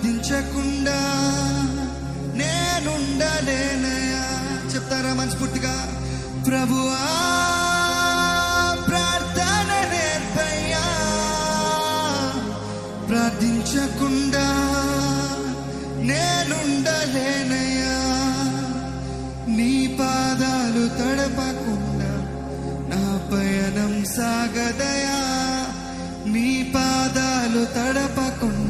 ప్రార్థించకుండా నేనుండలేనయా చెప్తారా మనస్ఫూర్తిగా? ప్రభువా ప్రార్థన నేర్పయ్యా. ప్రార్థించకుండా నేనుండలేనయా నీ పాదాలు తడపకుండా నా పయనం సాగదయా. నీ పాదాలు తడపకుండా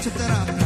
mucha terapia.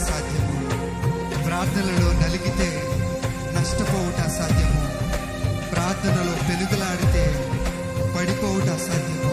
అసాధ్యము. ప్రార్థనలో నలిగితే నష్టపోవుట అసాధ్యము. ప్రార్థనలో పెనుగులాడితే పడిపోవుట అసాధ్యము.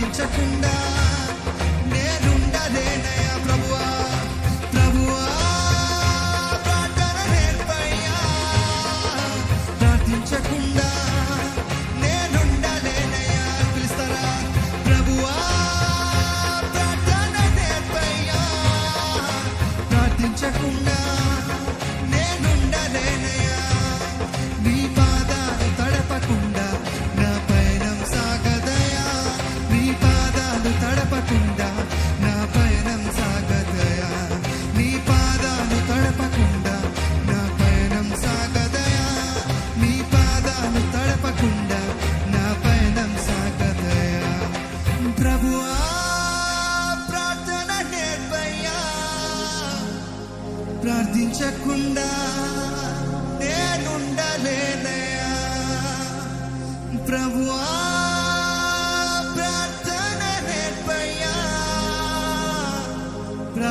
దించకుండా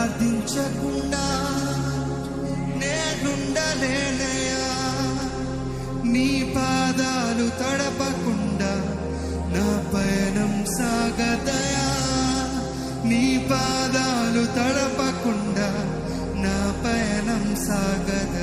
ప్రార్థించకుండా నేనుండలేనయా నీ పాదాలు తడపకుండా నా పయనం సాగదయా. నీ పాదాలు తడపకుండా నా పయనం సాగద